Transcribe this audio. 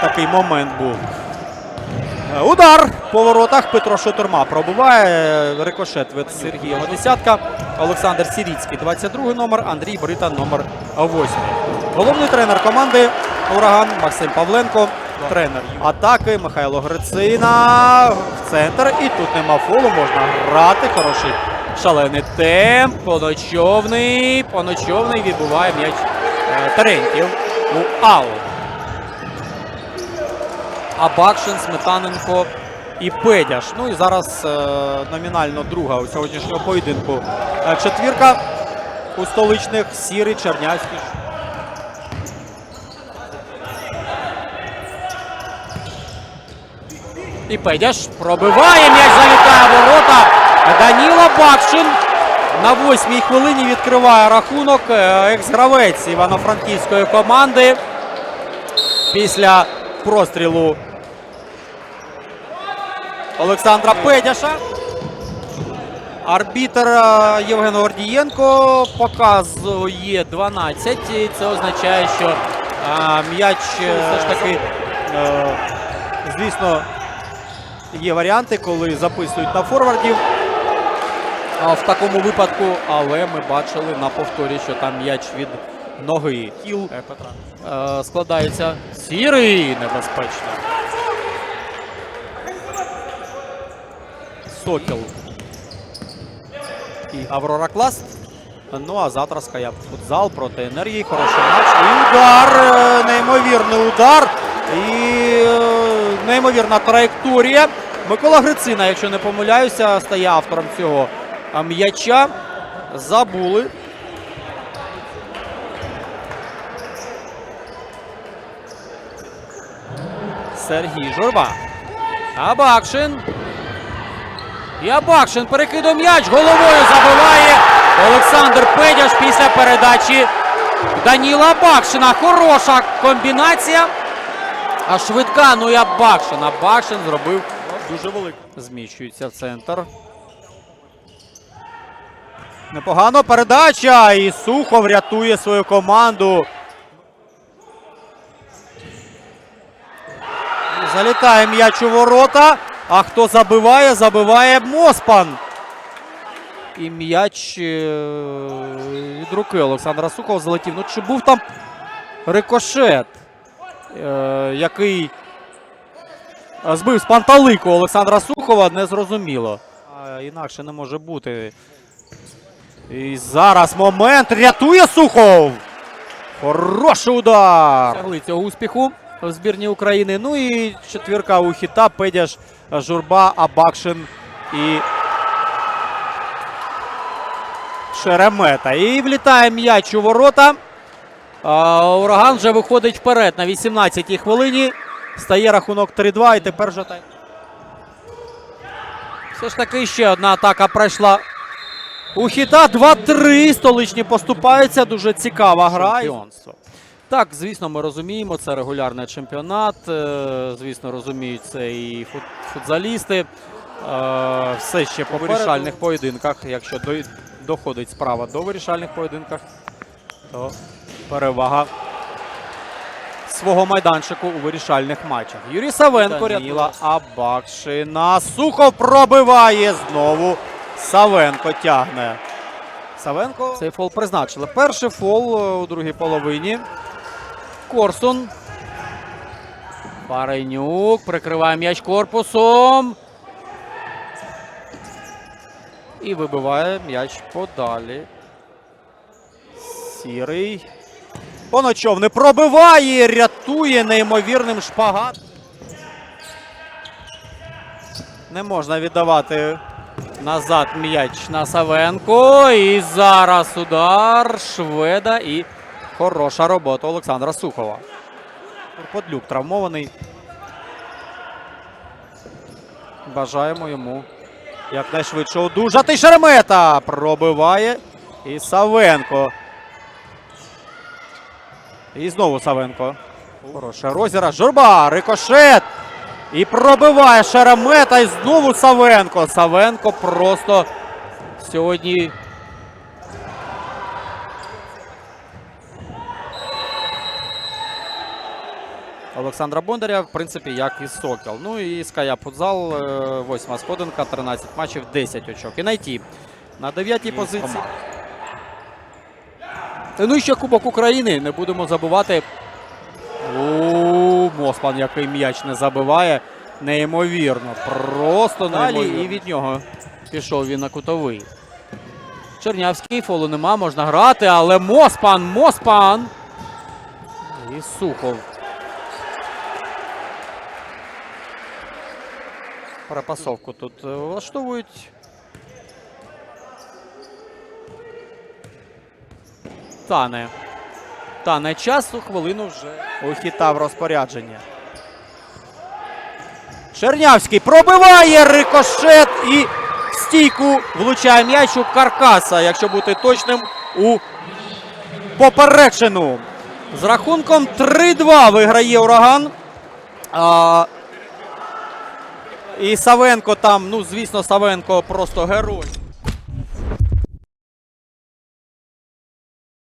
такий момент був. Е, Удар по воротах. Петро Шотурма пробиває. Рикошет від Сергія Десятка. Олександр Сіріцький, 22 номер. Андрій Брита, номер 8. Головний тренер команди Ураган Максим Павленко. Тренер атаки Михайло Грицина. В центр. І тут нема фолу. Можна грати. Хороший шалений темп. Поночовний. Поночовний відбуває м'яч е, Терентів у аут. Абакшин, Сметаненко і Педяш. Ну і зараз е, номінально друга у сьогоднішнього поєдинку. Е, четвірка у столичних Сірий, Чернявський. І Педяш пробиває м'яч, залітає ворота. Даніла Бакшин на восьмій хвилині відкриває рахунок. Е, Екс-гравець івано-франківської команди після прострілу Олександра Педяша. Арбітр е, Євген Гордієнко показує 12. І це означає, що е, м'яч е, все ж таки, звісно, є варіанти, коли записують на форвардів. А в такому випадку, але ми бачили на повторі, що там м'яч від ноги. Кіл складається сірий небезпечно. Сокіл. І Аврора Класт. Ну а завтра Скаяп футзал проти енергії. Хороший матч. І удар. е, Неймовірний удар. І е, неймовірна траєкторія. Микола Грицина, якщо не помиляюся, стає автором цього м'яча. Забули. Сергій Журба. Абакшин. І Абакшин перекидує м'яч. Головою забиває Олександр Педяш після передачі Даніла Абакшина. Хороша комбінація. А швидка, ну і Абакшин. Абакшин зробив дуже великий. Зміщується в центр. Непогано передача. І Сухов рятує свою команду. Залітає м'яч у ворота. А хто забиває? Забиває Моспан. І м'яч е, від руки Олександра Сухова залетів. Ну чи був там рикошет, е, який е, збив з панталику Олександра Сухова, незрозуміло. Інакше не може бути. І зараз момент рятує Сухов. Хороший удар. Цього успіху в збірні України. Ну і четвірка у хіта, Педяш, Журба, Абакшин і Шеремета. І влітає м'яч у ворота. Ураган вже виходить вперед на 18-й хвилині. Стає рахунок 3-2 і тепер вже тайм. Все ж таки ще одна атака пройшла у хіта 2-3. Столичні поступаються. Дуже цікава гра. Чемпіонство. Так, звісно, ми розуміємо, це регулярний чемпіонат. е, Звісно, розуміють це і футзалісти. Е, Все ще по вирішальних поєдинках. Якщо доходить справа до вирішальних поєдинках, то перевага свого майданчику у вирішальних матчах. Юрій Савенко Даніла Абакшина. Сухов пробиває знову. Савенко тягне. Савенко. Цей фол призначили. Перший фол е, у другій половині. Корсун. Паренюк прикриває м'яч корпусом. І вибиває м'яч подалі. Сірий. Поночов не пробиває, рятує неймовірним шпагат. Не можна віддавати назад м'яч на Савенко. І зараз удар Шведа і хороша робота Олександра Сухова. Подлюк травмований. Бажаємо йому якнайшвидше одужати. Шеремета пробиває. І Савенко. І знову Савенко. Хороша розіра. Журба. Рикошет. І пробиває Шеремета. І знову Савенко. Савенко просто сьогодні. Олександра Бондаря, в принципі, як і Сокіл. Ну і Ская Футзал, е, восьма сходинка, 13 матчів, 10 очок. І найти на дев'ятій позиції. Ну і ще Кубок України. Не будемо забувати. У Моспан, який м'яч не забиває. Неймовірно. Просто далі і від нього пішов він на кутовий. Чернявський фолу нема, можна грати, але Моспан, Моспан. І Сухов. Перепасовку тут е, влаштовують. Тане. Тане часу, хвилину вже ухитав розпорядження. Чернявський пробиває рикошет і в стійку влучає м'яч у каркаса, якщо бути точним, у поперечину. З рахунком 3-2 виграє ураган. І Савенко там, ну звісно, Савенко просто герой.